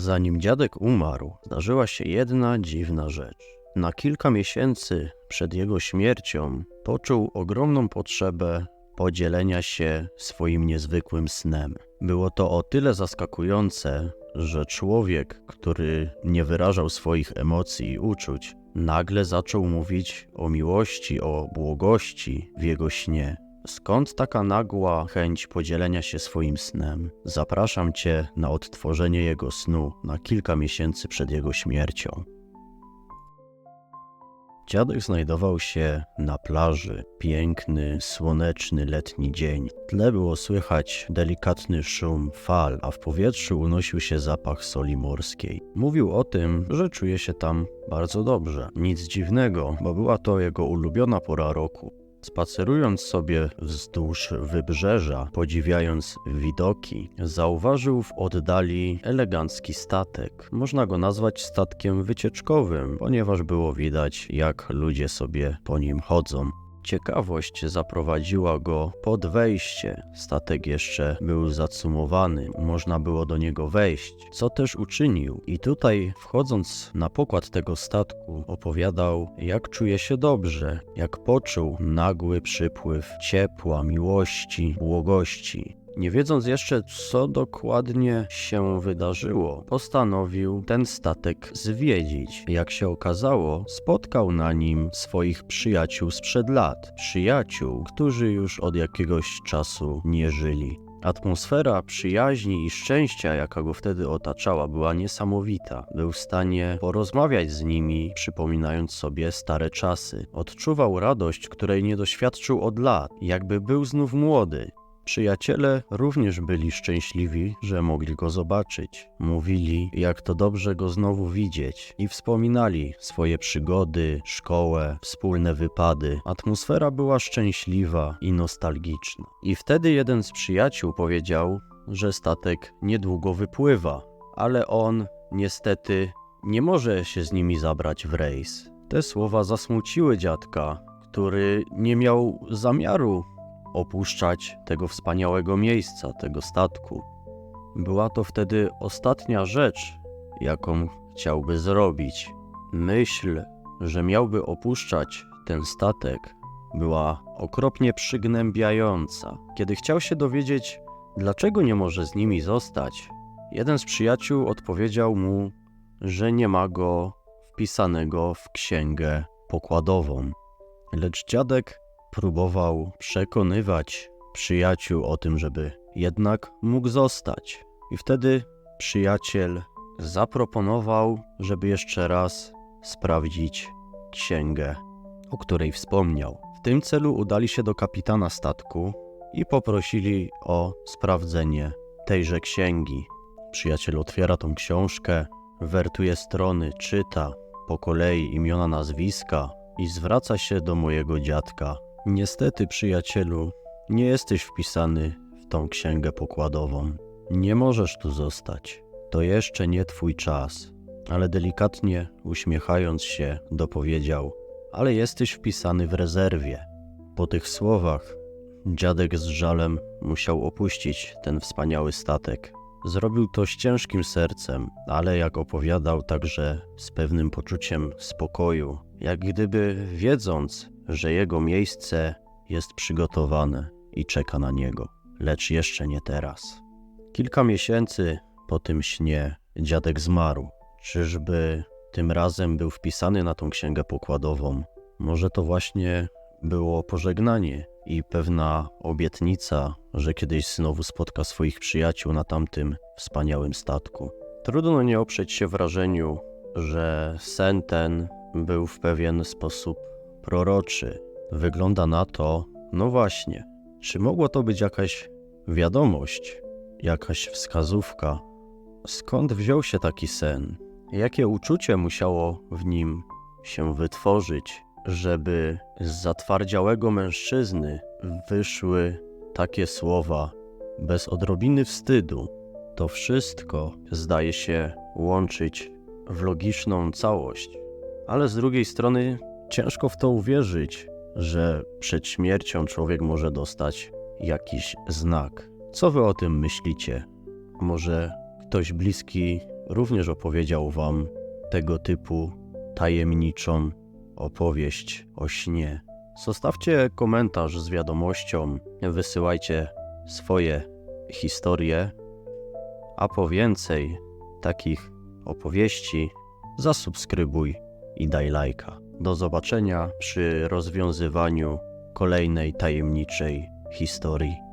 Zanim dziadek umarł, zdarzyła się jedna dziwna rzecz. Na kilka miesięcy przed jego śmiercią poczuł ogromną potrzebę podzielenia się swoim niezwykłym snem. Było to o tyle zaskakujące, że człowiek, który nie wyrażał swoich emocji i uczuć, nagle zaczął mówić o miłości, o błogości w jego śnie. Skąd taka nagła chęć podzielenia się swoim snem? Zapraszam Cię na odtworzenie jego snu na kilka miesięcy przed jego śmiercią. Dziadek znajdował się na plaży. Piękny, słoneczny letni dzień. W tle było słychać delikatny szum fal, a w powietrzu unosił się zapach soli morskiej. Mówił o tym, że czuje się tam bardzo dobrze. Nic dziwnego, bo była to jego ulubiona pora roku. Spacerując sobie wzdłuż wybrzeża, podziwiając widoki, zauważył w oddali elegancki statek. Można go nazwać statkiem wycieczkowym, ponieważ było widać, jak ludzie sobie po nim chodzą. Ciekawość zaprowadziła go pod wejście. Statek jeszcze był zacumowany, można było do niego wejść, co też uczynił. I tutaj, wchodząc na pokład tego statku, opowiadał, jak czuje się dobrze, jak poczuł nagły przypływ ciepła, miłości, błogości. Nie wiedząc jeszcze, co dokładnie się wydarzyło, postanowił ten statek zwiedzić. Jak się okazało, spotkał na nim swoich przyjaciół sprzed lat. Przyjaciół, którzy już od jakiegoś czasu nie żyli. Atmosfera przyjaźni i szczęścia, jaka go wtedy otaczała, była niesamowita. Był w stanie porozmawiać z nimi, przypominając sobie stare czasy. Odczuwał radość, której nie doświadczył od lat, jakby był znów młody. Przyjaciele również byli szczęśliwi, że mogli go zobaczyć. Mówili, jak to dobrze go znowu widzieć i wspominali swoje przygody, szkołę, wspólne wypady. Atmosfera była szczęśliwa i nostalgiczna. I wtedy jeden z przyjaciół powiedział, że statek niedługo wypływa, ale on niestety nie może się z nimi zabrać w rejs. Te słowa zasmuciły dziadka, który nie miał zamiaru opuszczać tego wspaniałego miejsca, tego statku. Była to wtedy ostatnia rzecz, jaką chciałby zrobić. Myśl, że miałby opuszczać ten statek, była okropnie przygnębiająca. Kiedy chciał się dowiedzieć, dlaczego nie może z nimi zostać, jeden z przyjaciół odpowiedział mu, że nie ma go wpisanego w księgę pokładową. Lecz dziadek próbował przekonywać przyjaciół o tym, żeby jednak mógł zostać. I wtedy przyjaciel zaproponował, żeby jeszcze raz sprawdzić księgę, o której wspomniał. W tym celu udali się do kapitana statku i poprosili o sprawdzenie tejże księgi. Przyjaciel otwiera tą książkę, wertuje strony, czyta po kolei imiona, nazwiska i zwraca się do mojego dziadka. Niestety, przyjacielu, nie jesteś wpisany w tą księgę pokładową. Nie możesz tu zostać. To jeszcze nie twój czas. Ale delikatnie uśmiechając się, dopowiedział: Ale jesteś wpisany w rezerwie. Po tych słowach dziadek z żalem musiał opuścić ten wspaniały statek. Zrobił to z ciężkim sercem, ale jak opowiadał, także z pewnym poczuciem spokoju, jak gdyby wiedząc, że jego miejsce jest przygotowane i czeka na niego, lecz jeszcze nie teraz. Kilka miesięcy po tym śnie dziadek zmarł. Czyżby tym razem był wpisany na tą księgę pokładową? Może to właśnie było pożegnanie i pewna obietnica, że kiedyś znowu spotka swoich przyjaciół na tamtym wspaniałym statku. Trudno nie oprzeć się wrażeniu, że sen ten był w pewien sposób proroczy. Wygląda na to, no właśnie, czy mogła to być jakaś wiadomość, jakaś wskazówka? Skąd wziął się taki sen? Jakie uczucie musiało w nim się wytworzyć, żeby z zatwardziałego mężczyzny wyszły takie słowa bez odrobiny wstydu? To wszystko zdaje się łączyć w logiczną całość, ale z drugiej strony ciężko w to uwierzyć, że przed śmiercią człowiek może dostać jakiś znak. Co wy o tym myślicie? Może ktoś bliski również opowiedział Wam tego typu tajemniczą opowieść o śnie. Zostawcie komentarz z wiadomością, wysyłajcie swoje historie, a po więcej takich opowieści zasubskrybuj i daj lajka. Do zobaczenia przy rozwiązywaniu kolejnej tajemniczej historii.